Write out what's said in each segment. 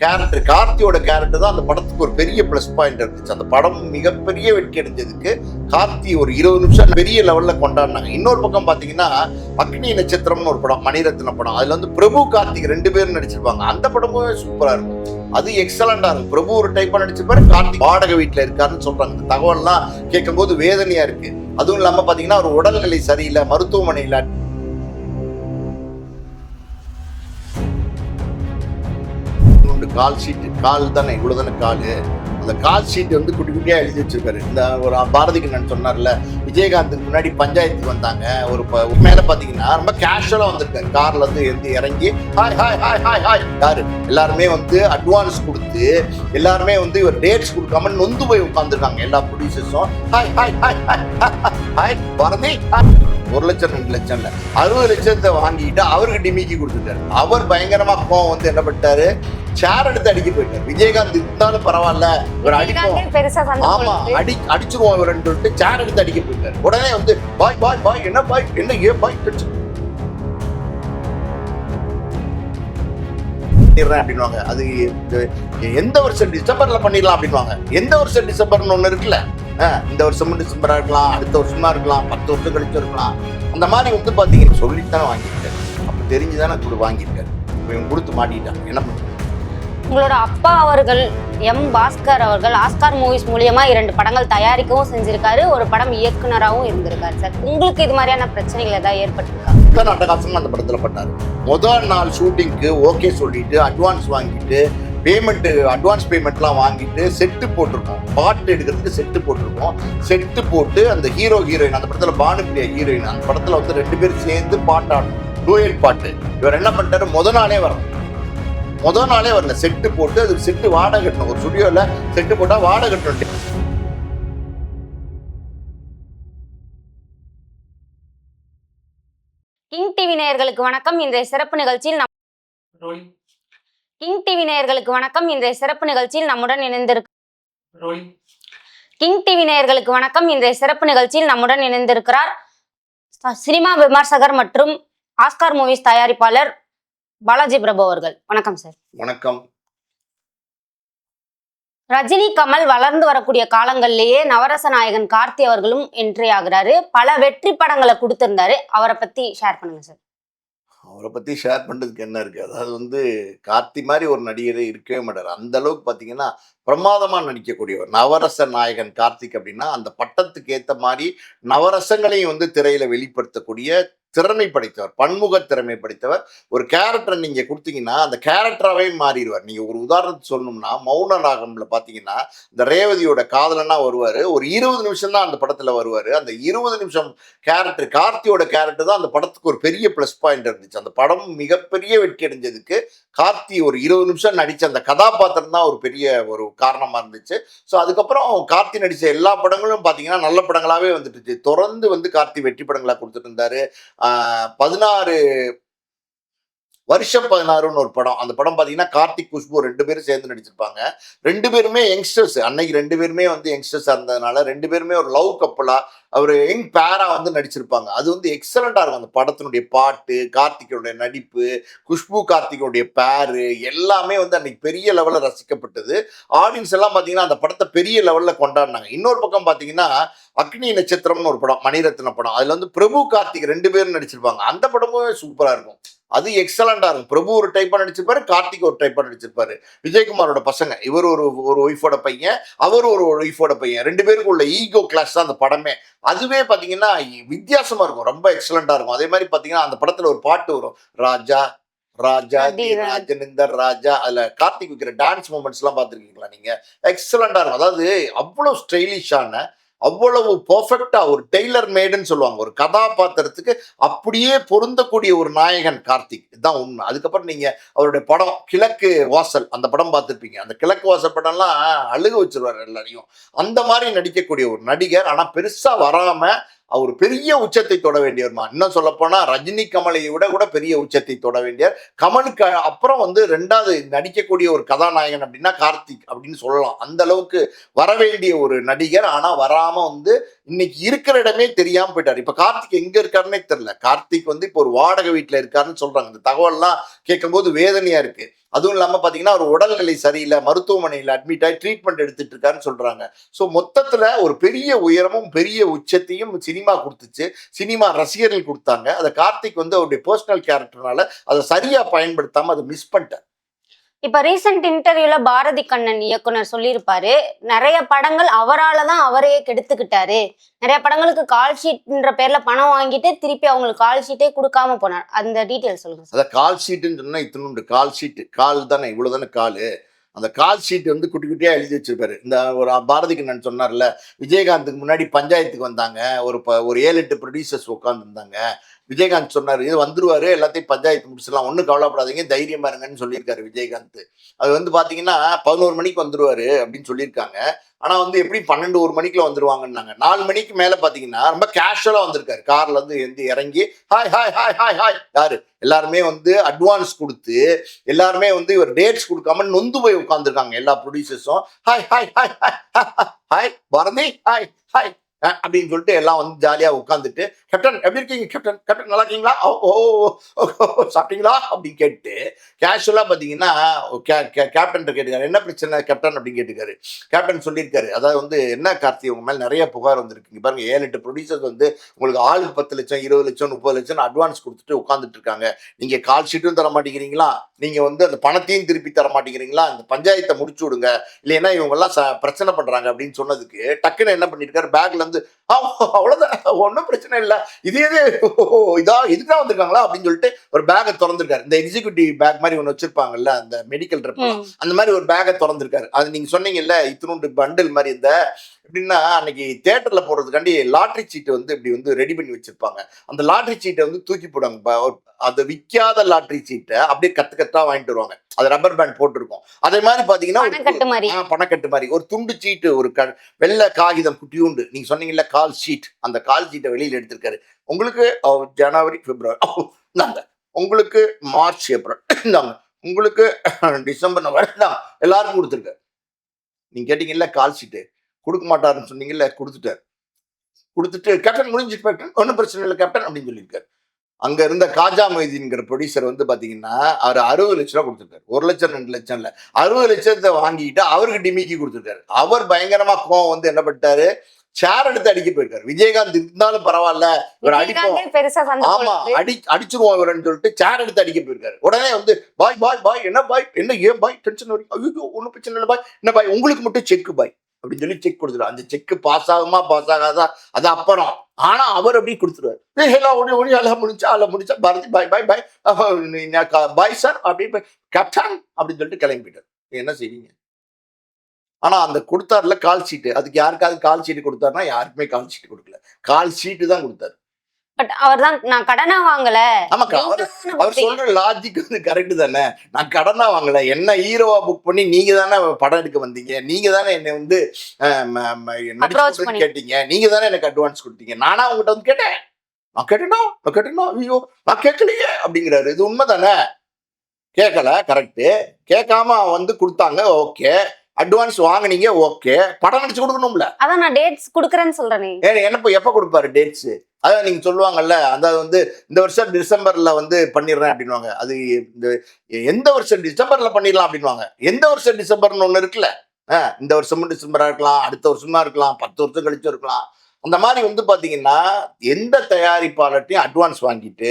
Character கார்த்தியோட character தான் அந்த படத்துக்கு ஒரு பெரிய ப்ளஸ் பாயிண்ட் இருந்துச்சு. அந்த படம் மிகப்பெரிய வெற்றி அடைஞ்சதுக்கு கார்த்தி ஒரு இருபது நிமிஷம் பெரிய லெவல்ல கொண்டாடினாங்க. இன்னொரு பக்கம் பாத்தீங்கன்னா அக்னி நட்சத்திரம்னு ஒரு படம் மணிரத்ன படம். அதுல வந்து பிரபு கார்த்திக் ரெண்டு பேரும் நடிச்சிருப்பாங்க. அந்த படமும் சூப்பரா இருக்கும். அது எக்ஸலண்டா இருக்கும். பிரபு ஒரு டைப்பா நடிச்சிருப்பாரு கார்த்திக் வாடகை வீட்டில் இருக்காருன்னு சொல்றாங்க. இந்த தகவல்லாம் கேட்கும்போது வேதனையா இருக்கு. அதுவும் இல்லாம பாத்தீங்கன்னா ஒரு உடல்நிலை சரியில்லை மருத்துவமனையில் கால் ஷீட்டு கால் தானே இவ்வளோ தானே காலு? அந்த கால் ஷீட் வந்து குட்டி குட்டியாக எழுதி வச்சிருக்காரு. இந்த ஒரு பாரதிகண்ணன் சொன்னார்ல விஜயகாந்துக்கு முன்னாடி பஞ்சாயத்துக்கு வந்தாங்க. ஒரு மேலே பார்த்தீங்கன்னா ரொம்ப கேஷுவலாக வந்திருக்காரு. கார்ல இருந்து இருந்து இறங்கி hi hi hi hi hi யாரு? எல்லாருமே வந்து அட்வான்ஸ் கொடுத்து எல்லாருமே வந்து இவர் டேட்ஸ் கொடுக்காம நொந்து போய் உட்காந்துருக்காங்க எல்லா ப்ரொடியூசர்ஸும் hi hi hi hi hi Bharathi ஒரு லட்சம் ரெண்டு லட்சம் இல்ல. அறுபது லட்சத்தை வாங்கிட்டு அவருக்கு டிமிக்கி கொடுத்துட்டாரு. அவர் பயங்கரமா கோவம் வந்து என்ன பண்ணிட்டாரு? சேர் எடுத்து அடிக்க போயிட்டாரு. விஜயகாந்த் இருந்தாலும் பரவாயில்ல இவர் அடிப்போம். ஆமா. அடி அடிச்சிருவோம் இவருன்னு சொல்லிட்டு சேர் எடுத்து அடிக்க போயிட்டாரு. உடனே வந்து பாய் பாய் பாய் என்ன பாய் என்ன ஏ பாய் பண்ணிடுறேன் அப்படின்வாங்க அது எந்த வருஷம் டிசம்பர்ல பண்ணிடலாம் அப்படின்வாங்க எந்த வருஷம் டிசம்பர்னு ஒண்ணு இருக்குல்ல? இந்த வருஷமும் டிசம்பரா இருக்கலாம் அடுத்த வருஷமா இருக்கலாம் பத்து வருஷம் கழிச்சு இருக்கலாம். அந்த மாதிரி வந்து பாத்தீங்கன்னா சொல்லிட்டு தானே வாங்கியிருக்காரு. அப்ப தெரிஞ்சுதானே கொடு வாங்கியிருக்காரு. இப்ப இவன் கொடுத்து மாட்டிட்டான். என்ன பண்றது உங்களோட அப்பா அவர்கள் எம் பாஸ்கர் அவர்கள் ஆஸ்கார் மூவிஸ் மூலியமா இரண்டு படங்கள் தயாரிக்கவும் செஞ்சிருக்காரு. ஒரு படம் இயக்குனராகவும் இருந்திருக்காரு சார். உங்களுக்கு இது மாதிரியான பிரச்சனைகள் ஏதாவது ஏற்பட்டிருக்கா? தான் அட்டகாசமா அந்த படத்துல பண்ணாரு முதல் நாள் ஷூட்டிங்க்கு ஓகே சொல்லிட்டு அட்வான்ஸ் வாங்கிட்டு பேமெண்ட் அட்வான்ஸ் பேமெண்ட்லாம் வாங்கிட்டு செட்டு போட்டிருக்கோம். பாட்டு எடுக்கிறதுக்கு செட்டு போட்டிருக்கோம். செட்டு போட்டு அந்த ஹீரோ ஹீரோயின் அந்த படத்துல பானுப்பிரியா ஹீரோயின் அந்த படத்துல வந்து ரெண்டு பேரும் சேர்ந்து பாட்டாடணும் டூயல் பாட்டு இவர் என்ன பண்ணிட்டாரு? முத நாளே வரணும். முத நாளே வரல செட்டு போட்டு அதுக்கு செட்டு வாடகை கட்டணும். ஒரு ஸ்டுடியோல செட்டு போட்டா வாடகை கட்டணும் கிங் டிவி நேயர்களுக்கு வணக்கம். இன்றைய சிறப்பு நிகழ்ச்சியில் கிங் டிவி நேயர்களுக்கு வணக்கம். இன்றைய சிறப்பு நிகழ்ச்சியில் நம்முடன் இணைந்திருக்க கிங் டிவி நேயர்களுக்கு வணக்கம். இன்றைய சிறப்பு நிகழ்ச்சியில் நம்முடன் இணைந்திருக்கிறார் சினிமா விமர்சகர் மற்றும் ஆஸ்கார் மூவிஸ் தயாரிப்பாளர் பாலாஜி பிரபு அவர்கள். வணக்கம் சார் வணக்கம். ரஜினி கமல் வளர்ந்து வரக்கூடிய காலங்கள்லயே நவரச நாயகன் கார்த்தி அவர்களும் என்ட்ரி ஆகுறாரு. பல வெற்றி படங்களை கொடுத்திருந்தாரு. அவரை பத்தி ஷேர் பண்ணுங்க சார் அவரை பற்றி ஷேர் பண்ணுறதுக்கு என்ன இருக்குது அதாவது வந்து கார்த்தி மாதிரி ஒரு நடிகரே இருக்கவே மாட்டார். அந்த அளவுக்கு பார்த்தீங்கன்னா பிரமாதமாக நடிக்கக்கூடியவர். நவரச நாயகன் கார்த்திக் அப்படின்னா அந்த பட்டத்துக்கு ஏற்ற மாதிரி நவரசங்களையும் வந்து திரையில் வெளிப்படுத்தக்கூடிய திறமை படைத்தவர் பன்முக திறமை படைத்தவர். ஒரு கேரக்டர் நீங்கள் கொடுத்தீங்கன்னா அந்த கேரக்டராகவே மாறிடுவார். நீங்க ஒரு உதாரணத்துக்கு சொல்லணும்னா மௌன ராகம்ல பார்த்தீங்கன்னா இந்த ரேவதியோட காதலனா வருவார். ஒரு இருபது நிமிஷம் தான் அந்த படத்துல வருவார். அந்த இருபது நிமிஷம் கேரக்டர் கார்த்தியோட கேரக்டர் தான் அந்த படத்துக்கு ஒரு பெரிய ப்ளஸ் பாயிண்ட் இருந்துச்சு. அந்த படம் மிகப்பெரிய வெற்றி அடைஞ்சதுக்கு கார்த்தி ஒரு இருபது நிமிஷம் நடிச்ச அந்த கதாபாத்திரம் தான் ஒரு பெரிய ஒரு காரணமா இருந்துச்சு. ஸோ அதுக்கப்புறம் கார்த்தி நடித்த எல்லா படங்களும் பார்த்தீங்கன்னா நல்ல படங்களாவே வந்துட்டுச்சு. தொடர்ந்து வந்து கார்த்தி வெற்றி படங்களா கொடுத்துட்டு இருந்தாரு. பதினாறு வருஷம் பதினாறுன்னு ஒரு படம். அந்த படம் பார்த்தீங்கன்னா கார்த்திக் குஷ்பு ரெண்டு பேரும் சேர்ந்து நடிச்சிருப்பாங்க. ரெண்டு பேருமே யங்ஸ்டர்ஸ். அன்னைக்கு ரெண்டு பேருமே வந்து யங்ஸ்டர்ஸாக இருந்ததுனால ரெண்டு பேருமே ஒரு லவ் கப்பலா அவர் யங் பேரா வந்து நடிச்சிருப்பாங்க. அது வந்து எக்ஸலண்டாக இருக்கும். அந்த படத்தினுடைய பாட்டு கார்த்திகோடைய நடிப்பு குஷ்பு கார்த்திகோடைய பேரு எல்லாமே வந்து அன்னைக்கு பெரிய லெவலில் ரசிக்கப்பட்டது. ஆடியன்ஸ் எல்லாம் பார்த்தீங்கன்னா அந்த படத்தை பெரிய லெவலில் கொண்டாடினாங்க. இன்னொரு பக்கம் பார்த்தீங்கன்னா அக்னி நட்சத்திரம்னு ஒரு படம் மணிரத்ன படம். அதில் வந்து பிரபு கார்த்திக் ரெண்டு பேரும் நடிச்சிருப்பாங்க. அந்த படமும் சூப்பராக இருக்கும். அது எக்ஸலண்டா இருக்கும். பிரபு ஒரு டைப்பா நடிச்சிருப்பாரு கார்த்திக் ஒரு டைப்பா நடிச்சிருப்பாரு. விஜயகுமாரோட பசங்க இவர் ஒரு ஒரு ஒய்ஃபோட பையன் அவர் ஒரு ஒய்ஃபோட பையன். ரெண்டு பேருக்கு உள்ள ஈகோ கிளாஸ் தான் அந்த படமே. அதுவே பாத்தீங்கன்னா வித்தியாசமா இருக்கும். ரொம்ப எக்ஸலண்டா இருக்கும். அதே மாதிரி பாத்தீங்கன்னா அந்த படத்துல ஒரு பாட்டு வரும். ராஜா ராஜா. ராஜனிந்தர் ராஜா. அதுல கார்த்திக் வைக்கிற டான்ஸ் மூமெண்ட்ஸ் எல்லாம் பார்த்திருக்கீங்களா நீங்க? எக்ஸலண்டா இருக்கும். அதாவது அவ்வளவு ஸ்டைலிஷான அவ்வளவு பர்ஃபெக்டா ஒரு டெய்லர் மேடுன்னு சொல்லுவாங்க. ஒரு கதாபாத்திரத்துக்கு அப்படியே பொருந்தக்கூடிய ஒரு நாயகன் கார்த்திக். இதுதான் உண்மை. அதுக்கப்புறம் நீங்க அவருடைய படம் கிழக்கு வாசல் அந்த படம் பார்த்துருப்பீங்க. அந்த கிழக்கு வாசல் படம்லாம் அழுக வச்சிருவாரு எல்லாரையும். அந்த மாதிரி நடிக்கக்கூடிய ஒரு நடிகர். ஆனா பெருசா வராம அவர் பெரிய உச்சத்தை தொட வேண்டியவர்மா இன்னும் சொல்லப்போனால் ரஜினி கமலை விட கூட பெரிய உச்சத்தை தொட வேண்டியவர். கமலுக்கு அப்புறம் வந்து ரெண்டாவது நடிக்கக்கூடிய ஒரு கதாநாயகன் அப்படின்னா கார்த்திக் அப்படின்னு சொல்லலாம். அந்த அளவுக்கு வர வேண்டிய ஒரு நடிகர். ஆனா வராம வந்து இன்னைக்கு இருக்கிற இடமே தெரியாம போயிட்டாரு. இப்ப கார்த்திக் எங்க இருக்காருன்னே தெரியல. கார்த்திக் வந்து இப்போ ஒரு வாடகை வீட்டுல இருக்காருன்னு சொல்றாங்க. இந்த தகவல்லாம் கேட்கும்போது வேதனையா இருக்கு. அதுவும் இல்லாம பாத்தீங்கன்னா அவர் உடல்நிலை சரியில்லை மருத்துவமனையில அட்மிட் ஆகி ட்ரீட்மெண்ட் எடுத்துட்டு இருக்காருன்னு சொல்றாங்க. ஸோ மொத்தத்துல ஒரு பெரிய உயரமும் பெரிய உச்சத்தையும் சினிமா கொடுத்துச்சு. சினிமா ரசிகர்கள் கொடுத்தாங்க. அதை கார்த்திக் வந்து அவருடைய பர்சனல் கேரக்டர்னால அதை சரியா பயன்படுத்தாம அதை மிஸ் பண்ணிட்டார். இப்ப ரீசெண்ட் இன்டர்வியூல பாரதி கண்ணன் இயக்குனர் சொல்லியிருப்பாரு நிறைய படங்கள் அவரால தான் அவரையே கெடுத்துக்கிட்டாரு. நிறைய படங்களுக்கு கால் ஷீட்ன்ற பேர்ல பணம் வாங்கிட்டு திருப்பி அவங்களுக்கு கால் ஷீட்டே கொடுக்காம போனார். அந்த டீட்டெயில் சொல்லுங்க சார் அதான் கால் ஷீட்டுன்னு சொன்னா இத்தினுண்டு கால் ஷீட் கால் தானே இவ்வளவு தானே காலு அந்த கால் ஷீட் வந்து குட்டி குட்டியா எழுதி வச்சிருப்பாரு. இந்த ஒரு பாரதி கண்ணன் சொன்னார்ல விஜயகாந்துக்கு முன்னாடி பஞ்சாயத்துக்கு வந்தாங்க. ஒரு ப ஒரு ஏழு எட்டு ப்ரொடியூசர்ஸ் உட்காந்துருந்தாங்க விஜயகாந்த் சொன்னார். இது வந்துருவாரு எல்லாத்தையும் பஞ்சாயத்து முடிச்சிடலாம். ஒன்றும் கவலைப்படாதீங்க தைரியமா இருங்கன்னு சொல்லியிருக்காரு விஜயகாந்த். அது வந்து பாத்தீங்கன்னா பதினோரு மணிக்கு வந்துருவாரு அப்படின்னு சொல்லியிருக்காங்க. ஆனா வந்து எப்படி பன்னெண்டு ஒரு மணிக்குள்ள வந்துருவாங்கன்னாங்க. நாலு மணிக்கு மேல பாத்தீங்கன்னா ரொம்ப கேஷுவலா வந்திருக்காரு. கார்ல இருந்து எந்த இறங்கி hi hi hi hi hi யாரு? எல்லாருமே வந்து அட்வான்ஸ் கொடுத்து எல்லாருமே வந்து இவர் டேட்ஸ் கொடுக்காம நொந்து போய் உட்காந்துருக்காங்க எல்லா ப்ரொடியூசர்ஸும் hi hi hi hi hi Bharathi hi hi அப்படின்னு சொல்லிட்டு எல்லாம் வந்து ஜாலியா உட்காந்துட்டு கேப்டன் எப்படி இருக்கீங்க கேப்டன் கேப்டன் நல்லா இருக்கீங்களா? ஓ ஓ ஓ, ஓ, சாப்பிட்டீங்களா? அப்படின்னு கேட்டு கேஷுவலா பாத்தீங்கன்னா கேப்டன் கேட்டுக்காரு. என்ன பிரச்சனை கேப்டன் அப்படின்னு கேட்டுக்காரு. கேப்டன் சொல்லியிருக்காரு. அதாவது வந்து என்ன கார்த்தி உங்க மேலே நிறைய புகார் வந்திருக்கு பாருங்க ஏழு எட்டு ப்ரொடியூசர்ஸ் வந்து உங்களுக்கு ஆளுக்கு பத்து லட்சம் இருபது லட்சம் முப்பது லட்சம் அட்வான்ஸ் கொடுத்துட்டு உட்காந்துட்டு இருக்காங்க. நீங்க கால் ஷீட்டும் தர மாட்டேங்கிறீங்களா? நீங்க வந்து அந்த பணத்தையும் திருப்பி தர மாட்டேங்கிறீங்களா? அந்த பஞ்சாயத்தை முடிச்சு விடுங்க. இல்லைன்னா இவங்க எல்லாம் பிரச்சனை பண்றாங்க. அப்படின்னு சொன்னதுக்கு டக்குன்னு என்ன பண்ணிருக்காரு? பேக்ல இருந்து "ஆ, அவ்வளவுதான். ஒன்றும் பிரச்சனை இல்லை. இது எது? ஓ, இதா இதுதான் வந்திருக்காங்களா? அப்படின்னு சொல்லிட்டு ஒரு பேக்கை திறந்துருக்காரு. இந்த எக்ஸிக்யூட்டிவ் பேக் மாதிரி ஒன்று வச்சிருப்பாங்கல்ல அந்த மெடிக்கல் ட்ரிப். அந்த மாதிரி ஒரு பேக்கை திறந்திருக்காரு. அது நீங்க சொன்னீங்கல்ல இத்தினூண்டு பண்டில் மாதிரி இந்த எப்படின்னா அன்னைக்கு தியேட்டர்ல போடுறதுக்காண்டி லாட்ரி சீட்டு வந்து இப்படி வந்து ரெடி பண்ணி வச்சிருப்பாங்க. அந்த லாட்ரி சீட்டை வந்து தூக்கி போடுவாங்க. அது விற்காத லாட்ரி சீட்டை அப்படியே கத்து கத்தா வாங்கிட்டு வருவாங்க. அது ரப்பர் பேண்ட் போட்டிருக்கும். அதே மாதிரி பாத்தீங்கன்னா பணக்கட்டு மாதிரி. ஆ, பணக்கட்டு மாதிரி. ஒரு துண்டு சீட்டு ஒரு வெள்ளை காகிதம் குட்டியூண்டு நீங்க சொன்னீங்கல்ல கால் ஷீட் அந்த கால் ஷீட்டை வெளியில எடுத்திருக்காரு. உங்களுக்கு ஜனவரி பிப்ரவரி இந்தாங்க. உங்களுக்கு மார்ச் ஏப்ரல் இந்தாங்க. உங்களுக்கு டிசம்பர் நவம்பர் இந்தாங்க. எல்லாருக்கும் கொடுத்துருக்காரு. நீங்க கேட்டீங்கல்ல கால் ஷீட்டு கொடுக்க மாட்டாருன்னு சொன்னீங்கல்ல கொடுத்துட்டார். கொடுத்துட்டு கேப்டன் முடிஞ்சிட்டு கேப்டன் ஒன்றும் பிரச்சனை இல்லை கேப்டன் அப்படின்னு சொல்லியிருக்காரு. அங்க இருந்த காஜா மொய்தீன்கிற ப்ரொடியூசர் வந்து பாத்தீங்கன்னா அவர் அறுபது லட்ச ரூபா கொடுத்துருக்காரு. ஒரு லட்சம் ரெண்டு லட்சம் இல்லை. அறுபது லட்சத்தை வாங்கிட்டு அவருக்கு டிமிக்கி கொடுத்துருக்காரு. அவர் பயங்கரமா கோவம் வந்து என்ன பண்ணிட்டாரு? சேர் எடுத்து அடிக்க போயிருக்காரு. விஜயகாந்த் இருந்தாலும் பரவாயில்ல. இவர் அடிப்போம். ஆமா. அடி அடிச்சிருவோம் இவரன்னு சொல்லிட்டு சேர் எடுத்து அடிக்க போயிருக்காரு. உடனே வந்து பாய் பாய் பாய் என்ன பாய்? என்ன ஏன் பாய்? டென்ஷன் வரும் ஐயோ ஒன்றும் பிரச்சனை இல்லை பாய். என்ன பாய்? உங்களுக்கு மட்டும் செக் பாய். அப்படின்னு சொல்லி செக் கொடுத்துரு அந்த செக் பாஸ் ஆகுமா பாஸ் ஆகாதா? அது அப்புறம். ஆனா அவர் அப்படி கொடுத்துருவாரு. எல்லாம் ஒண்ணு ஒண்ணு எல்லாம் முடிஞ்சா எல்லாம் முடிஞ்சா Bharathi bye bye bye. Bye sir. அப்படி கேப்டன் அப்படின்னு சொல்லிட்டு கிளம்பி போயிட்டார் நீங்க என்ன செய்வீங்க? ஆனா அந்த கொடுத்தாருல கால் ஷீட்டு அதுக்கு யாருக்காவது கால் ஷீட் கொடுத்தாருன்னா யாருக்குமே கால் ஷீட் கொடுக்கல. கால் ஷீட்டு தான் கொடுத்தாரு. பட் அவர் தான் நான் கடனா வாங்கல. ஆமாக்கா அவர் தானே. சொல்ற லாஜிக் வந்து கரெக்ட் தானே. நான் கடனா வாங்கல. என்ன ஹீரோவா புக் பண்ணி நீங்க தானே படம் எடுக்க வந்தீங்க. நீங்க தானே என்னை வந்து. கேட்டீங்க. நீங்க தானே எனக்கு அட்வான்ஸ் கொடுத்தீங்க. நானா உங்ககிட்ட வந்து கேட்டேன். நான் கேட்டேனா? நான் கேட்டேனா? ஐயோ நான் கேட்கலையே அப்படிங்கிறாரு. இது உண்மைதானே கேட்கல கரெக்ட் கேட்காம வந்து கொடுத்தாங்க. ஓகே. அட்வான்ஸ் வாங்குனீங்க ஓகே. படம் நடிச்சு கொடுக்கணும்ல. அதான் நான் டேட்ஸ் குடுக்கறேன்னு சொல்றேனே. என்னப்போ எப்போ கொடுப்பாரு டேட்ஸ் அதான் நீங்க சொல்லுவாங்கல்ல அதாவது வந்து இந்த வருஷம் டிசம்பர்ல வந்து பண்ணிடுறேன் அப்படின்வாங்க அது இந்த எந்த வருஷம் டிசம்பர்ல பண்ணிடலாம் அப்படின்வாங்க எந்த வருஷம் டிசம்பர்னு ஒண்ணு இருக்குல்ல. ஆஹ் இந்த வருஷமும் டிசம்பரா இருக்கலாம் அடுத்த வருஷமா இருக்கலாம் பத்து வருஷம் கழிச்சு இருக்கலாம். அந்த மாதிரி வந்து பார்த்தீங்கன்னா எந்த தயாரிப்பாளர்ட்டையும் அட்வான்ஸ் வாங்கிட்டு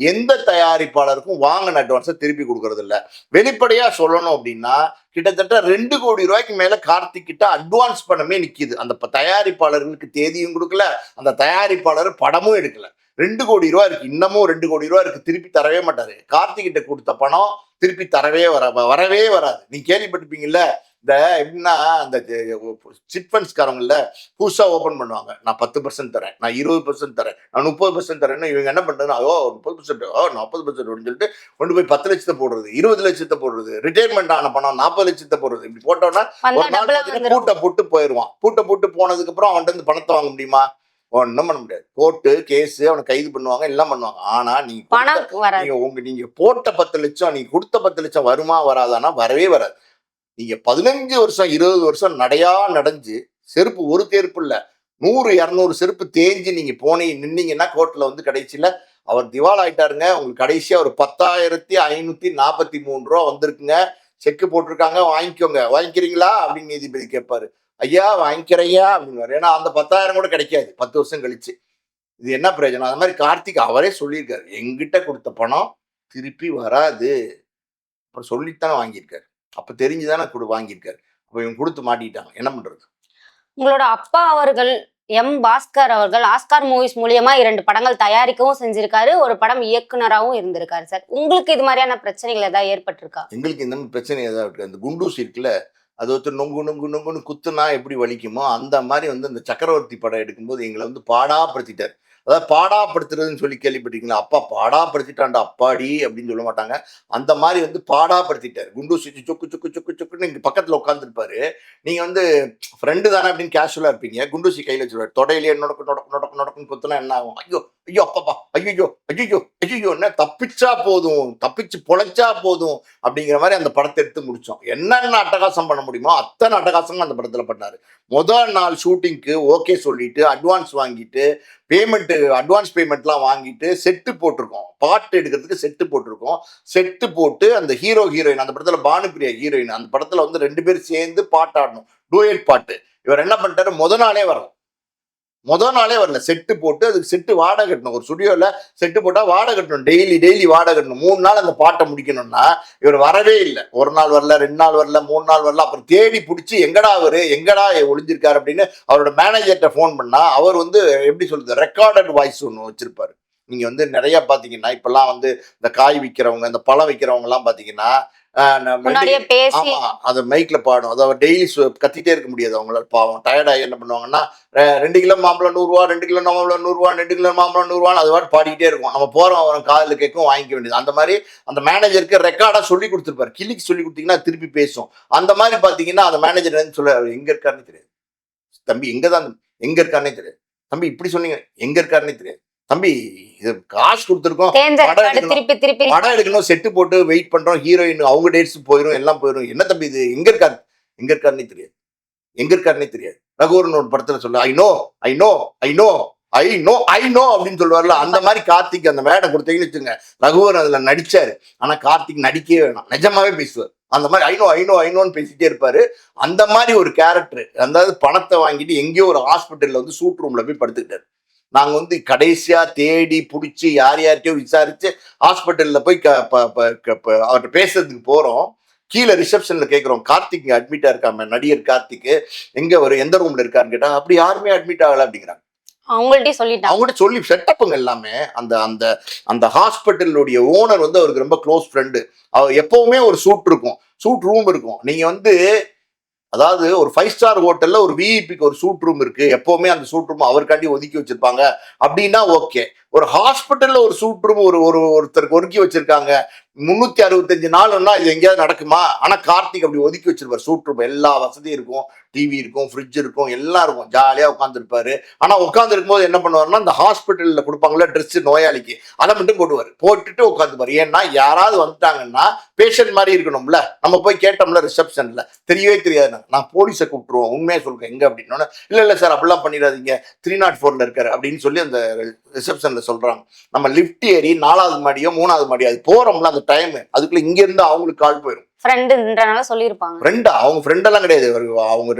எந்த தயாரிப்பாளருக்கும் வாங்கின அட்வான்ஸை திருப்பி கொடுக்கறது இல்லை வெளிப்படையாக சொல்லணும் அப்படின்னா கிட்டத்தட்ட ரெண்டு கோடி ரூபாய்க்கு மேலே கார்த்திக் கிட்ட அட்வான்ஸ் பணமே நிற்கிது அந்த தயாரிப்பாளர்களுக்கு தேதியும் கொடுக்கல அந்த தயாரிப்பாளர் படமும் எடுக்கல. ரெண்டு கோடி ரூபா இருக்கு. இன்னமும் ரெண்டு கோடி ரூபா இருக்கு. திருப்பி தரவே மாட்டாரு. கார்த்திகிட்ட கொடுத்த பணம் திருப்பி தரவே வர வரவே வராது. நீ கேள்விப்பட்டிருப்பீங்கல்ல இந்த எப்படின்னா அந்த சிட் ஃபண்ட்ஸ்காரங்கள்ல புதுசா ஓபன் பண்ணுவாங்க. நான் பத்து பர்சன்ட் தரேன் நான் இருபது பர்சன்ட் தரேன் நான் முப்பது பர்சன்ட் தரேன்னு இவங்க என்ன பண்றாங்க ஓ முப்பது பர்சன்ட் ஓ நாற்பது பர்சன்ட் அப்படின்னு சொல்லிட்டு கொண்டு போய் பத்து லட்சத்தை போடுறது இருபது லட்சத்தை போடுறது ரிட்டையர்மெண்ட் ஆன பணம் நாற்பது லட்சத்தை போடுறது. இப்படி ஒரு நாள் வந்துரும். பூட்டை போட்டு போயிடுவான் பூட்டை போட்டு போனதுக்கு அப்புறம் அவன்கிட்ட இருந்து பணத்தை வாங்க முடியுமா? ஒன்றும் பண்ண முடியாது. கோர்ட்டு கேஸ் அவனை கைது பண்ணுவாங்க எல்லாம் பண்ணுவாங்க. ஆனா நீங்க பணம் நீங்க உங்க நீங்க போட்ட பத்து லட்சம் நீங்க கொடுத்த பத்து லட்சம் வருமா வராதானா வரவே வராது. நீங்க பதினஞ்சு வருஷம் இருபது வருஷம் நடையா நடைஞ்சு செருப்பு ஒரு தேர்ப்பு இல்ல நூறு இரநூறு செருப்பு தேஞ்சு நீங்க போனி நின்னீங்கன்னா கோர்ட்ல வந்து கடைசியில அவர் திவால் ஆயிட்டாருங்க. உங்களுக்கு கடைசியா ஒரு பத்தாயிரத்தி ஐநூத்தி நாற்பத்தி மூணு ரூபா வந்திருக்குங்க. செக்கு போட்டிருக்காங்க வாங்கிக்கோங்க. வாங்கிக்கிறீங்களா? அப்படின்னு நீதிபதி கேட்பாரு. ஐயா வாங்கிக்கிறையா அப்படின்னு ஏன்னா அந்த பத்தாயிரம் கூட கிடைக்காது. பத்து வருஷம் கழிச்சு. இது என்ன பிரயோஜனம்? அது மாதிரி கார்த்திக் அவரே சொல்லியிருக்காரு. எங்கிட்ட கொடுத்த பணம் திருப்பி வராது. அப்புறம் சொல்லித்தானே வாங்கியிருக்காரு. அப்ப தெரிஞ்சுதானே கொடு வாங்கியிருக்காரு. அப்ப இவங்க கொடுத்து மாட்டிட்டாங்க. என்ன பண்றது? உங்களோட அப்பா அவர்கள் எம். பாஸ்கர் அவர்கள் ஆஸ்கார் மூவிஸ் மூலியமா இரண்டு படங்கள் தயாரிக்கவும் செஞ்சிருக்காரு. ஒரு படம் இயக்குனராகவும் இருந்திருக்காரு சார். உங்களுக்கு இது மாதிரியான பிரச்சனைகள் ஏதாவது ஏற்பட்டிருக்கா? எங்களுக்கு இந்த மாதிரி பிரச்சனை ஏதாவது இருக்கு. அந்த குண்டூசி இருக்குல்ல அது ஒருத்தர் நொங்கு நொங்கு நொங்குன்னு குத்துனா எப்படி வலிக்குமோ அந்த மாதிரி வந்து அந்த சக்கரவர்த்தி படம் எடுக்கும்போது எங்களை வந்து பாடாப்படுத்திட்டார். அதாவது பாடாப்படுத்துறதுன்னு சொல்லி கேள்விப்பட்டீங்களா அப்பா பாடாப்படுத்திட்டான்டா அப்பாடி அப்படின்னு சொல்ல மாட்டாங்க. அந்த மாதிரி வந்து பாடாப்படுத்திட்டார். குண்டூசி சொக்கு சொக்கு சொக்கு சொக்குன்னு இங்கே பக்கத்தில் உட்காந்துருப்பாரு நீங்கள் வந்து ஃப்ரெண்டு தானே அப்படின்னு கேஷுவலாக இருப்பீங்க. குண்டூசி கையில் வச்சுருவார். தொடையிலேயே நடக்கும் நொடக்கு நொடக்கு நொடக்குன்னு குத்துனா என்ன ஆகும்? ஐயோ ஐயோ அப்பப்பா. ஐயோ ஐயோ ஐயோ என்ன தப்பிச்சா போதும் தப்பிச்சு பொழைச்சா போதும் அப்படிங்கிற மாதிரி அந்த படத்தை எடுத்து முடித்தோம் என்னென்ன அட்டகாசம் பண்ண முடியுமோ அத்தனை அட்டகாசமும் அந்த படத்தில் பண்ணார். முதல் நாள் ஷூட்டிங்க்கு ஓகே சொல்லிட்டு அட்வான்ஸ் வாங்கிட்டு பேமெண்ட்டு அட்வான்ஸ் பேமெண்ட்லாம் வாங்கிட்டு செட்டு போட்டிருக்கோம். பாட்டு எடுக்கிறதுக்கு செட்டு போட்டிருக்கோம். செட்டு போட்டு அந்த ஹீரோ ஹீரோயின் அந்த படத்தில் பானுப்பிரியா ஹீரோயின் அந்த படத்தில் வந்து ரெண்டு பேரும் சேர்ந்து பாட்டாடணும். டூயட் பாட்டு. இவர் என்ன பண்ணிட்டாரு? முத நாளே வரும் மொதல் நாளே வரல. செட்டு போட்டு அதுக்கு செட்டு வாடகை கட்டணும். ஒரு ஸ்டுடியோவில் செட்டு போட்டால் வாடகை கட்டணும். டெய்லி டெய்லி வாடகை கட்டணும். மூணு நாள் அந்த பாட்டை முடிக்கணும்னா இவர் வரவே இல்லை. ஒரு நாள் வரல ரெண்டு நாள் வரல மூணு நாள் வரல அப்புறம் தேடி பிடிச்சி எங்கடா அவர் எங்கடா ஒளிஞ்சிருக்காரு அப்படின்னு அவரோட மேனேஜர்கிட்ட ஃபோன் பண்ணால் அவர் வந்து எப்படி சொல்றது ரெக்கார்டட் வாய்ஸ் ஒன்று வச்சிருப்பாரு. நீங்க வந்து நிறைய பாத்தீங்கன்னா இப்பெல்லாம் வந்து இந்த காய் விற்கிறவங்க இந்த பழம் விற்கிறவங்க எல்லாம் பாத்தீங்கன்னா ஆஹ் நம்ம முன்னாடியே பேசி ஆமா அதை மைக்ல பாடும் அதாவது டெய்லி கத்திட்டே இருக்க முடியாது அவங்களால. பாவம் டயர்டாகி என்ன பண்ணுவாங்கன்னா ரெண்டு கிலோ மாம்பழம் நூறுரூவா ரெண்டு கிலோ மாம்பழம் நூறுரூவா ரெண்டு கிலோ மாம்பழம் நூறுரூவான்னு அது பாட்டு பாடிக்கிட்டே இருக்கும். நம்ம போறோம் அவன் காதில் கேட்கும் வாங்கிக்க வேண்டியது. அந்த மாதிரி அந்த மேனேஜருக்கு ரெக்கார்டா சொல்லி கொடுத்துருப்பாரு. கிளிக்கு சொல்லி கொடுத்தீங்கன்னா திருப்பி பேசும். அந்த மாதிரி பாத்தீங்கன்னா அந்த மேனேஜர் சொல்ல எங்க இருக்காருன்னு தெரியாது. தம்பி எங்க தான் எங்க இருக்காருன்னே தெரியாது. தம்பி இப்படி சொன்னீங்க எங்க இருக்காருன்னே தெரியாது. தம்பி இது காசு கொடுத்துருக்கோம். திருப்பி திருப்பி. படம் எடுக்கணும் செட்டு போட்டு வெயிட் பண்றோம். ஹீரோயின் அவங்க டேட்ஸ் போயிடும் எல்லாம் போயிடும் என்ன தம்பி இது? எங்க இருக்காரு? எங்க இருக்காருன்னே தெரியாது. எங்க இருக்காருன்னே தெரியாது. ரகுவரன் ஒரு படத்துல சொல்ல I know I know I know I know I know அப்படின்னு சொல்லுவார்ல அந்த மாதிரி கார்த்திக் அந்த வேடம் கொடுத்தீங்கன்னு வச்சுங்க ரகுவரன் அதுல நடிச்சாரு. ஆனா கார்த்திக் நடிக்கவே வேணாம். நிஜமாவே பேசுவார். அந்த மாதிரி ஐநோ ஐநோ ஐநோன்னு பேசிட்டே இருப்பாரு. அந்த மாதிரி ஒரு கேரக்டர் அதாவது பணத்தை வாங்கிட்டு எங்கேயோ ஒரு ஹாஸ்பிட்டல்ல வந்து சூட் ரூம்ல போய் படுத்துக்கிட்டாரு. நாங்க வந்து கடைசியா தேடி புடிச்சு யார் யார்கிட்டயோ விசாரிச்சு ஹாஸ்பிட்டல்ல போய் க- அவர்கிட்ட பேசுறதுக்கு போறோம். கீழே ரிசப்ஷன்ல கேக்குறோம் கார்த்திக் அட்மிட்டா இருக்காம நடிகர் கார்த்திக் எங்க ஒரு எந்த ரூம்ல இருக்காருன்னு கேட்டா அப்படி யாருமே அட்மிட் ஆகல அப்படிங்கிறாங்க. அவங்கள்ட்டயும் சொல்லிட்டாங்க. அவங்ககிட்ட சொல்லி செட்டப்புங்க எல்லாமே. அந்த அந்த அந்த ஹாஸ்பிட்டலுடைய ஓனர் வந்து அவருக்கு ரொம்ப க்ளோஸ் ஃப்ரெண்டு அவர் எப்பவுமே ஒரு சூட் இருக்கும். சூட் ரூம் இருக்கும். நீங்க வந்து அதாவது ஒரு ஃபைவ் ஸ்டார் ஹோட்டலில் ஒரு விஇபிக்கு ஒரு சூட் ரூம் இருக்குது எப்போவுமே அந்த சூட் ரூம் அவருக்காண்டி ஒதுக்கி வச்சுருப்பாங்க. அப்படின்னா ஓகே ஒரு ஹாஸ்பிட்டல்ல ஒரு சூட் ரூம் ஒரு ஒரு ஒருத்தருக்கு ஒதுக்கி வச்சிருக்காங்க. முன்னூத்தி அறுபத்தஞ்சு நாள்னா இது எங்கேயாவது நடக்குமா? ஆனா கார்த்திக் அப்படி ஒதுக்கி வச்சிருப்பார். சூட் ரூம் எல்லா வசதியும் இருக்கும். டிவி இருக்கும் ஃப்ரிட்ஜ் இருக்கும் எல்லாம் இருக்கும். ஜாலியா உட்காந்துருப்பாரு ஆனா உட்காந்துருக்கும் இருக்கும்போது என்ன பண்ணுவாருன்னா இந்த ஹாஸ்பிட்டல்ல கொடுப்பாங்களா ட்ரெஸ் நோயாளிக்கு அதை மட்டும் போடுவார் போட்டுட்டு உட்காந்துப்பாரு ஏன்னா யாராவது வந்துட்டாங்கன்னா பேஷண்ட் மாதிரி இருக்கணும்ல. நம்ம போய் கேட்டோம்ல ரிசப்ஷன்ல தெரியவே தெரியாது. நான் போலீஸை கூப்பிட்டுருவோம். உண்மையை சொல்றேன். எங்க அப்படின்னா இல்ல இல்ல சார் அப்படிலாம் பண்ணிடாதீங்க. த்ரீ நாட் ஃபோர்ல இருக்காரு. அப்படின்னு சொல்லி அந்த ரிசப்ஷன்ல சொல்றாங்க. நம்ம லிஃப்ட் ஏறி நாலாவது மாடியோ மூணாவது மாடியோ அது போறோம்ல அந்த டைம் அதுக்குள்ள இங்க இருந்து அவங்களுக்கு கால் போயிடும் ஃப்ரெண்டுன்றனால சொல்லியிருப்பாங்க. ஃப்ரெண்டா அவங்க ஃப்ரெண்டெல்லாம் கிடையாது. அவங்க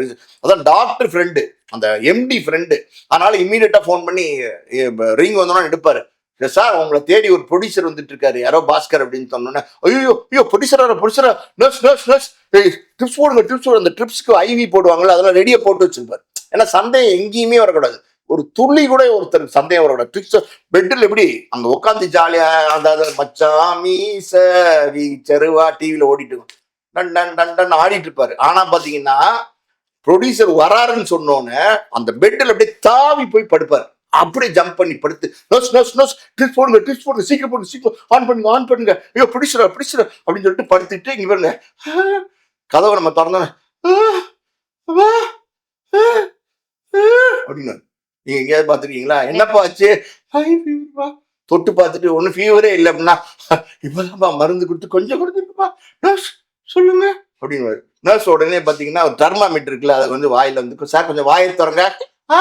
அதான் டாக்டர் ஃப்ரெண்டு அந்த எம்டி ஃப்ரெண்டு அதனால இம்மீடியட்டா ஃபோன் பண்ணி ரிங் வந்தோன்னா எடுப்பாரு. "இல்ல சார் உங்களை தேடி ஒரு ப்ரொடியூசர் வந்துட்டு இருக்காரு யாரோ பாஸ்கர் அப்படின்னு சொன்னோன்னே ஐயோ ஐயோ ப்ரொடியூசரா ப்ரொடியூசரா நர்ஸ் நர்ஸ் நர்ஸ் ட்ரிப்ஸ் போடுங்க ட்ரிப்ஸ் போடுங்க. அந்த ட்ரிப்ஸ்க்கு ஐவி போடுவாங்கல்ல அதெல்லாம் ரெடியா போட்டு வச்சிருப்பாரு. ஏன்னா சந்தேகம் எங்கேயுமே வரக்கூடாது. ஒரு துள்ளி கூட ஒருத்தர் சந்தேகம் வரோட ட்ரிக்ஸ் பெட்டில் எப்படி? அங்க உட்காந்து ஜாலியா அந்த மச்சான் மீச செருவா டிவியில ஓடிட்டு இருக்கும். டன் டன் டன் டன் ஆடிட்டு இருப்பாரு. ஆனா பாத்தீங்கன்னா ப்ரொடியூசர் வராருன்னு சொன்னோன்னே அந்த பெட்டில் அப்படியே தாவி போய் படுப்பாரு. அப்படியே ஜம்ப் பண்ணி படுத்து நோஸ் நோஸ் நோஸ் ட்ரிப்ஸ் போடுங்க ட்ரிப்ஸ் போடுங்க சீக்கிரம் போடுங்க சீக்கிரம் ஆன் பண்ணுங்க ஆன் பண்ணுங்க. ஐயோ பிடிச்சிட பிடிச்சிட அப்படின்னு சொல்லிட்டு படுத்துட்டு இங்க பாருங்க. கதவை நம்ம திறந்தோன்னே "ஆ, அப்படின்னு நீங்க எங்கேயாவது பார்த்துருக்கீங்களா? என்னப்பா ஆச்சு. தொட்டு பார்த்துட்டு ஒன்றும் ஃபீவரே இல்லை அப்படின்னா இப்போதான்ப்பா மருந்து கொடுத்து கொஞ்சம் கொடுத்துருக்குப்பா நர்ஸ் சொல்லுங்க. அப்படின்னு நர்ஸ் உடனே பார்த்தீங்கன்னா ஒரு தெர்மாமீட்டர் இருக்குல்ல அதை வந்து வாயில வந்து சார் கொஞ்சம் வாயை திறங்க. ஆ?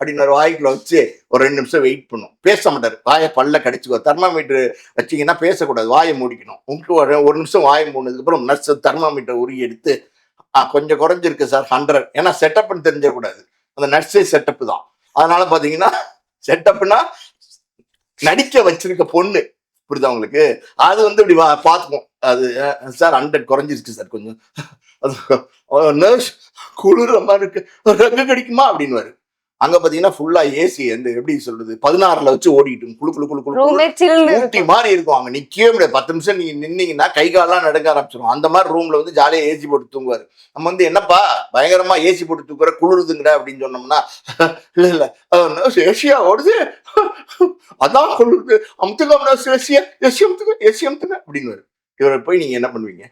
அப்படின்னு ஒரு வாய்க்குள்ள வச்சு ஒரு ரெண்டு நிமிஷம் வெயிட் பண்ணும். பேச மாட்டார். வாயை பல்ல கடிச்சுக்கோ. தெர்மாமீட்டர் வச்சீங்கன்னா பேசக்கூடாது. வாயை மூடிக்கணும். உங்களுக்கு ஒரு ஒரு நிமிஷம் வாயை மூடினதுக்கப்புறம் நர்ஸ் தெர்மாமீட்டர் உருகி எடுத்து "ஆ, கொஞ்சம் குறைஞ்சிருக்கு சார் ஹண்ட்ரட் ஏன்னா செட்டப்னு தெரிஞ்சிடக்கூடாது. அந்த நர்ஸே செட்டப் தான். அதனால பாத்தீங்கன்னா செட்டப்னா நடிக்க வச்சிருக்க பொண்ணு. புரியுதா உங்களுக்கு? அது வந்து இப்படி பார்த்துக்கும் அது சார் ஹண்ட்ரட் குறைஞ்சிருச்சு சார் கொஞ்சம். அது நர்ஸ் குளிர மாதிரி இருக்கு. ரெக்க கிடைக்குமா? அப்படின்னு அங்க பாத்தீங்கன்னா ஃபுல்லா ஏசி அந்த எப்படி சொல்றது? பதினாறுல வச்சு ஓடிட்டு இருக்கும். குளு குளு குளு குளு குளு. ரூமே சில்னு ஊட்டி மாதிரி இருக்கும். அங்க நிக்கவே முடியாது. பத்து நிமிஷம் நீங்க நின்னீங்கன்னா கை காலெல்லாம் நடக்க ஆரம்பிச்சிடும் அந்த மாதிரி ரூம்ல வந்து ஜாலியா ஏசி போட்டு தூங்குவாரு. நம்ம வந்து என்னப்பா? பயங்கரமா ஏசி போட்டு தூக்குற குளிருதுங்கடா அப்படின்னு சொன்னோம்னா இல்ல இல்ல. ஏசியா ஓடுது? அதான் குளிருது. அமுத்துக்கம்னா ஏசியா ஏசி அமுத்துக்க ஏசி அமுத்துக்க அப்படின்னு இவரை போய் நீங்க என்ன பண்ணுவீங்க?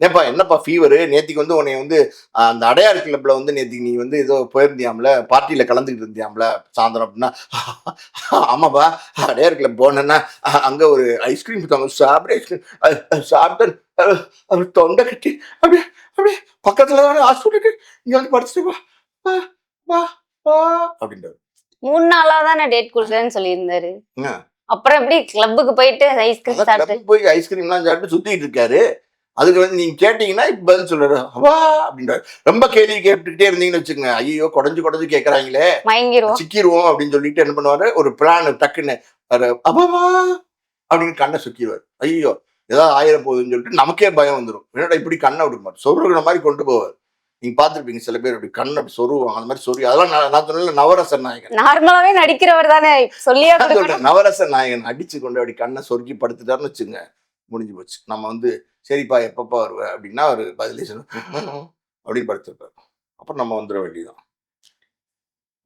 ஏப்பா என்னப்பா ஃபீவரு நேத்திக்கு வந்து உன்னை வந்து அந்த அடையார் கிளப்ல வந்து நேத்திக்கு நீ வந்து ஏதோ போயிருந்தியாம்ல பார்ட்டியில கலந்துக்கிட்டு இருந்தியாம்ல சாயந்தரம் அப்படின்னா ஆமாப்பா அடையார் கிளப் போனேன்னா அங்க ஒரு ஐஸ்கிரீம் வித்தாங்க சாப்பிட ஐஸ்கிரீம் சாப்பிட்டு தொண்டை கட்டி அப்படியே அப்படியே பக்கத்துல தானே ஹாஸ்பிட்டலுக்கு இங்க வந்து படுத்துட்டு வா வா அப்படின்றாரு. மூணு நாளா தானே டேட் கொடுக்குறேன்னு சொல்லியிருந்தாரு. அப்புறம் எப்படி கிளப்புக்கு போயிட்டு ஐஸ்கிரீம் சாப்பிட்டு? போய் ஐஸ்கிரீம்லாம் சாப்பிட்டு சுத்திட்டு இருக்காரு. அதுக்கு வந்து நீங்க கேட்டீங்கன்னா இப்ப பதில் சொல்றாரு. வா அப்படின்றாரு. ரொம்ப கேள்வி கேட்டுக்கிட்டே இருந்தீங்கன்னு வச்சுக்கோங்க. ஐயோ குடஞ்சு குடஞ்சு கேக்குறாங்களே. மயங்கிருவோம். சிக்கிருவோம் அப்படின்னு சொல்லிட்டு என்ன பண்ணுவாரு? ஒரு பிளான் டக்குன்னு அபாவா அப்படின்னு கண்ணை சுக்கிடுவார் ஐயோ ஏதாவது ஆயிர போகுதுன்னு சொல்லிட்டு நமக்கே பயம் வந்துடும் என்னடா இப்படி கண்ணை விடுமார் சொருகிற மாதிரி கொண்டு போவார். நீங்க பார்த்துருப்பீங்க சில பேர் அப்படி கண்ணை அப்படி சொருவாங்க அந்த மாதிரி சொருவி அதெல்லாம் நான் சொன்னேன்ல நவரச நாயகன். நார்மலாவே நடிக்கிறவர் தானே. சொல்லியா நவரச நாயகன் அடிச்சு கொண்டு அப்படி கண்ணை சொருக்கி படுத்துட்டாருன்னு வச்சுங்க முடிஞ்சு போச்சு. நம்ம வந்து சரிப்பா எப்பப்பா வருவ? அப்படின்னா ஒரு பதிலே சொல்ல. அப்படின்னு படுத்திருப்பாரு அப்புறம் நம்ம வந்துட வேண்டியதுதான்.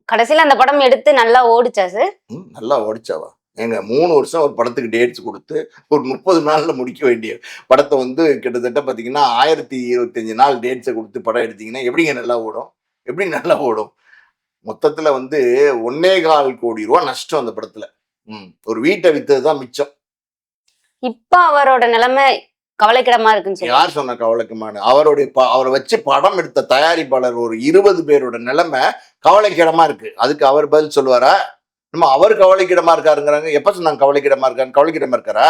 கடைசியில அந்த படம் எடுத்து நல்லா ஓடிச்சா சார் நல்லா ஓடிச்சாவா? ஏங்க மூணு வருஷம் ஒரு படத்துக்கு டேட்ஸ் கொடுத்து ஒரு முப்பது நாள்ல முடிக்க வேண்டிய படத்தை வந்து கிட்டத்தட்ட பார்த்தீங்கன்னா ஆயிரத்தி இருபத்தஞ்சு நாள் டேட்ஸை கொடுத்து படம் எடுத்தீங்கன்னா எப்படிங்க நல்லா ஓடும்? எப்படி நல்லா ஓடும்? மொத்தத்துல வந்து ஒன்னே கால் கோடி ரூபா நஷ்டம் அந்த படத்துல. ம் ஒரு வீட்டை வித்தது தான் மிச்சம். இப்ப அவரோட நிலைமை கவலைக்கிடமா இருக்குன்னு சொல்லி யார் சொன்ன கவலைக்குமான? அவருடைய அவரை வச்சு படம் எடுத்த தயாரிப்பாளர் ஒரு இருபது பேரோட நிலைமை கவலைக்கிடமா இருக்கு. அதுக்கு அவர் பதில் சொல்லுவாரா? நம்ம அவர் கவலைக்கிடமா இருக்காருங்கிறாங்க. எப்ப சொன்னாங்க கவலைக்கிடமா இருக்காரு? கவலைக்கிடமா இருக்காரா?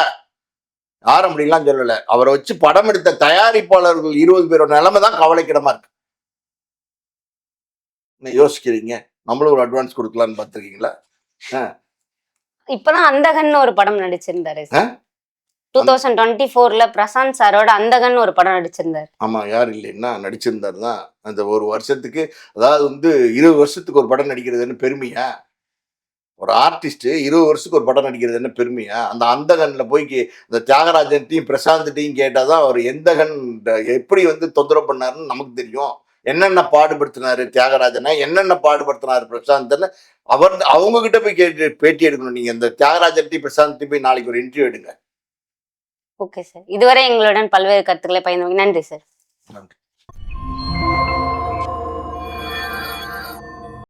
யாரும் அப்படிலாம் சொல்லல. அவரை வச்சு படம் எடுத்த தயாரிப்பாளர்கள் இருபது பேரோட நிலைமை தான் கவலைக்கிடமா இருக்கு. யோசிக்கிறீங்க? நம்மளும் ஒரு அட்வான்ஸ் கொடுக்கலான்னு பார்த்துருக்கீங்களா? இப்பதான் அந்தகன் ஒரு படம் நடிச்சிருந்தாரு? டூ தௌசண்ட் டுவெண்ட்டி ஃபோர்ல பிரசாந்த் சாரோட அந்தகன் ஒரு படம் நடிச்சிருந்தாரு. ஆமா யார் இல்லைன்னா நடிச்சிருந்தாரு தான் அந்த ஒரு வருஷத்துக்கு அதாவது வந்து இருபது வருஷத்துக்கு ஒரு படம் நடிக்கிறதுன்னு பெருமையா? ஒரு ஆர்டிஸ்ட் இருபது வருஷத்துக்கு ஒரு படம் நடிக்கிறது என்ன பெருமையா? அந்த அந்தகன்ல போய் இந்த தியாகராஜன்ட்டையும் பிரசாந்த்ட்டையும் கேட்டாதான் அவர் எந்த கண் எப்படி வந்து தொந்தரவு பண்ணாருன்னு நமக்கு தெரியும். என்னென்ன பாடுபடுத்தினாரு தியாகராஜனை என்னென்ன பாடுபடுத்தினாரு பிரசாந்த்னு அவர் அவங்க கிட்ட போய் கேட்டு பேட்டி எடுக்கணும். நீங்க இந்த தியாகராஜன்ட்டையும் பிரசாந்த்டையும் போய் நாளைக்கு ஒரு இன்டர்வியூ எடுங்க. ஓகே சார் இதுவரை எங்களுடன் பல்வேறு கருத்துக்களை பயந்து நன்றி சார் நன்றி.